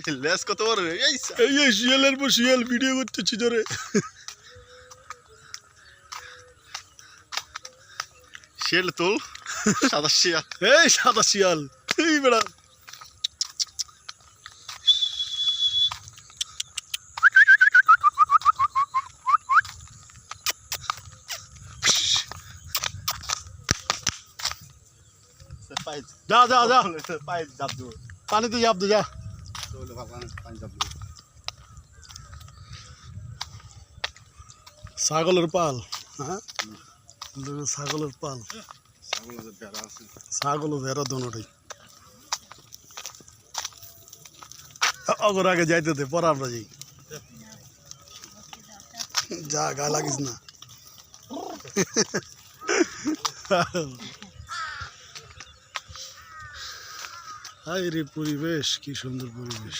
Less কত বড় এই এই শিয়ালের পর শিয়াল ভিডিও করতেছি জোরে শিয়াল তোল সাদা শিয়াল। এই সাদা শিয়াল। এই বেড়া। যা যা যা। জাপ পানিতে যাব দে যা। ছাগলের পাল হ্যাঁ? ছাগলের পাল। ছাগল ভেড়া দোনোটাই অগর আগে যাইতে দে, পরে আমরা যাই। যা গা লাগিস না। হাই রে পরিবেশ কি সুন্দর পরিবেশ।